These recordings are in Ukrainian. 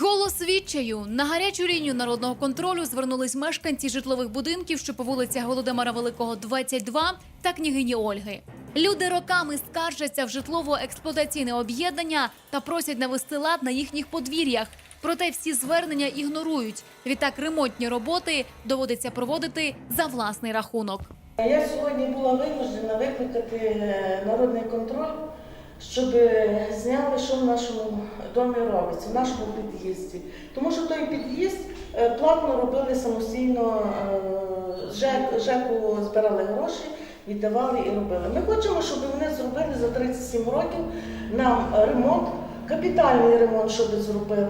Голос відчаю на гарячу лінію народного контролю звернулись мешканці житлових будинків, що по вулицях Володимира Великого, 22 та княгині Ольги. Люди роками скаржаться в житлово-експлуатаційне об'єднання та просять навести лад на їхніх подвір'ях. Проте всі звернення ігнорують. Відтак ремонтні роботи доводиться проводити за власний рахунок. Я сьогодні була вимушена викликати е, народний контроль, щоб зняли, що в нашому домі робиться, в нашому під'їзді. Тому що той під'їзд е, платно робили самостійно, е, ЖЕК, ЖЕКу збирали гроші, віддавали і робили. Ми хочемо, щоб вони зробили за 37 років нам ремонт, капітальний ремонт, щоб зробили.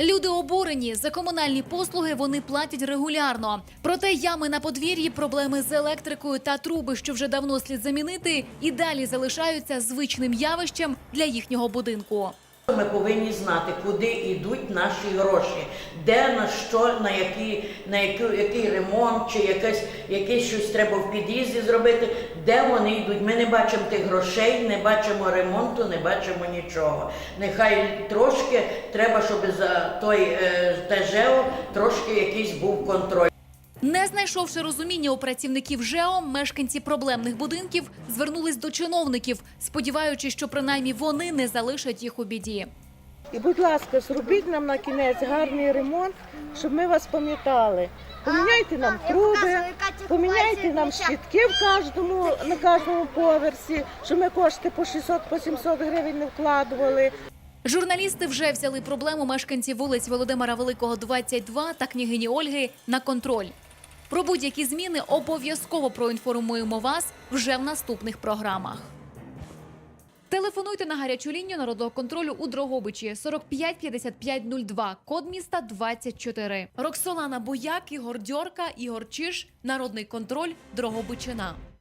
Люди обурені за комунальні послуги вони платять регулярно. Проте ями на подвір'ї, проблеми з електрикою та труби, що вже давно слід замінити, і далі залишаються звичним явищем для їхнього будинку. Ми повинні знати, куди йдуть наші гроші, де на що, на який, на який, який ремонт, чи якесь, якесь щось треба в під'їзді зробити, де вони йдуть. Ми не бачимо тих грошей, не бачимо ремонту, не бачимо нічого. Нехай трошки треба, щоб за той е, ТЖЕО трошки якийсь був контроль. Не знайшовши розуміння у працівників ЖЕО, мешканці проблемних будинків звернулись до чиновників, сподіваючись, що принаймні вони не залишать їх у біді. І, будь ласка, зробіть нам на кінець гарний ремонт, щоб ми вас пам'ятали. Поміняйте нам труби, поміняйте нам щитки в кожному, на кожному поверсі, щоб ми кошти по 600 по 700 гривень не вкладували. Журналісти вже взяли проблему мешканців вулиць Володимира Великого, 22 та княгині Ольги на контроль. Про будь-які зміни обов'язково проінформуємо вас вже в наступних програмах. Телефонуйте на гарячу лінію народного контролю у Дрогобичі 45 55 02, код міста 24. Роксолана Бояк, Ігор Дьорка, Ігор Чиш, Народний контроль, Дрогобичина.